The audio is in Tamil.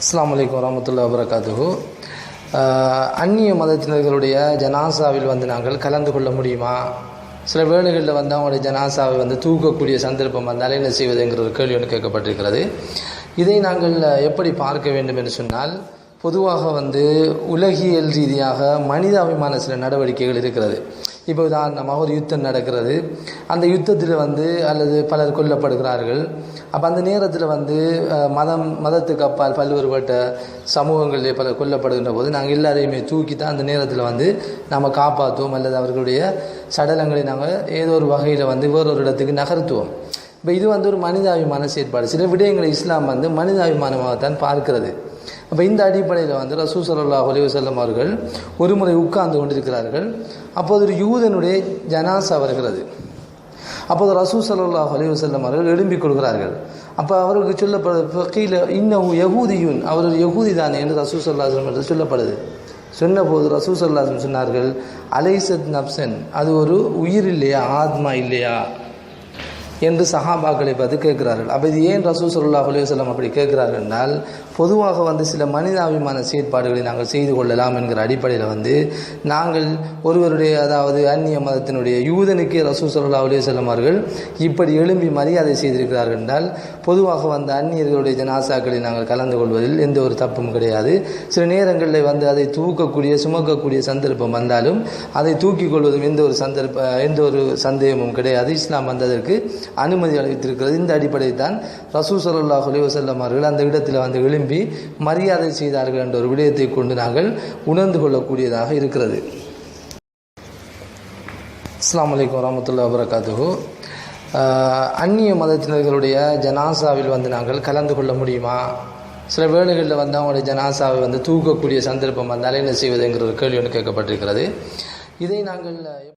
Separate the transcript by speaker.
Speaker 1: அஸ்லாம் வலைக்கம் வரமத்துல்லா வரகாத்துகு அந்நிய மதத்தினர்களுடைய ஜனாசாவில் வந்து நாங்கள் கலந்து கொள்ள முடியுமா? சில வேளைகளில் வந்து அவங்களுடைய ஜனாசாவை வந்து தூக்கக்கூடிய சந்தர்ப்பம் வந்தால் என்ன செய்வதுங்கிற ஒரு கேள்வி ஒன்று கேட்கப்பட்டிருக்கிறது. இதை நாங்கள் எப்படி பார்க்க வேண்டும் என்று சொன்னால் பொதுவாக வந்து உலகியல் ரீதியாக மனிதாபிமான சில நடவடிக்கைகள் இருக்கிறது. இப்போ உதாரணமாக ஒரு யுத்தம் நடக்கிறது. அந்த யுத்தத்தில் வந்து அல்லது பலர் கொல்லப்படுகிறார்கள். அப்போ அந்த நேரத்தில் வந்து மதம் மதத்துக்கு அப்பால் பல்வேறுபட்ட சமூகங்களிலே பலர் கொல்லப்படுகின்ற போது நாங்கள் எல்லாரையுமே தூக்கி தான் அந்த நேரத்தில் வந்து நம்ம காப்பாற்றுவோம் அல்லது அவர்களுடைய சடலங்களை நாங்கள் ஏதோ ஒரு வகையில் வந்து வேறொரு இடத்துக்கு நகர்த்துவோம். இப்போ இது வந்து ஒரு மனிதாபிமான செயற்பாடு. சில விடயங்களை இஸ்லாம் வந்து மனிதாபிமானமாகத்தான் பார்க்கிறது. அப்போ இந்த அடிப்படையில் வந்து ரசூ சல்லா அலைவசல்லம் அவர்கள் ஒரு முறை உட்கார்ந்து கொண்டிருக்கிறார்கள். அப்போது ஒரு யூதனுடைய ஜனாசா வருகிறது. அப்போது ரசூ சல்லா அலைவசல்லம் அவர்கள் எழும்பிக் கொள்கிறார்கள். அப்போ அவர்களுக்கு சொல்லப்படுது கீழே இன்னும் யகூதியுன் அவர் ஒரு யகூதி தானே என்று ரசூ சல்லாஹம் என்று சொல்லப்படுது. சொன்னபோது ரசூ சல்லாஹம் சொன்னார்கள் அலைசத் நப்சன். அது ஒரு உயிர் இல்லையா? ஆத்மா இல்லையா? என்று சஹாபாக்களை பார்த்து கேட்கிறார்கள். அப்போ இது ஏன் ரசூல் சல்லாஹ் அலுவலம் அப்படி கேட்கிறார்கள் என்றால் பொதுவாக வந்து சில மனிதாபிமான செயற்பாடுகளை நாங்கள் செய்து கொள்ளலாம் என்கிற அடிப்படையில் வந்து நாங்கள் ஒருவருடைய அதாவது அந்நிய மதத்தினுடைய யூதனுக்கே ரசூல் சல்லா அலுவலம் அவர்கள் இப்படி எழும்பி மரியாதை செய்திருக்கிறார்கள் என்றால் பொதுவாக வந்து அந்நியர்களுடைய ஜனாசாக்களை நாங்கள் கலந்து கொள்வதில் எந்த ஒரு தப்பும் கிடையாது. சில நேரங்களில் வந்து அதை தூக்கக்கூடிய சுமக்கக்கூடிய சந்தர்ப்பம் வந்தாலும் அதை தூக்கிக் கொள்வதும் எந்த ஒரு சந்தர்ப்ப எந்த ஒரு சந்தேகமும் கிடையாது. இஸ்லாம் வந்ததற்கு அனுமதி அளித்திருக்கிறது. இந்த அடிப்படையில் தான் ரசூ சல்லா ஹுலிவசல்லம் அவர்கள் அந்த இடத்தில் வந்து எழும்பி மரியாதை செய்தார்கள் என்ற ஒரு விடயத்தை கொண்டு நாங்கள் உணர்ந்து கொள்ளக்கூடியதாக இருக்கிறது. அஸ்லாம் வலைக்கம் வரமத்துல்லா வபரகாத்துஹு. அந்நிய மதத்தினர்களுடைய ஜனாசாவில் வந்து நாங்கள் கலந்து கொள்ள முடியுமா? சில வேளைகளில் வந்து அவங்களுடைய ஜனாசாவை வந்து தூக்கக்கூடிய சந்தர்ப்பம் வந்தாலே என்ன செய்வதுங்கிற ஒரு கேள்வி ஒன்று கேட்கப்பட்டிருக்கிறது. இதை நாங்கள்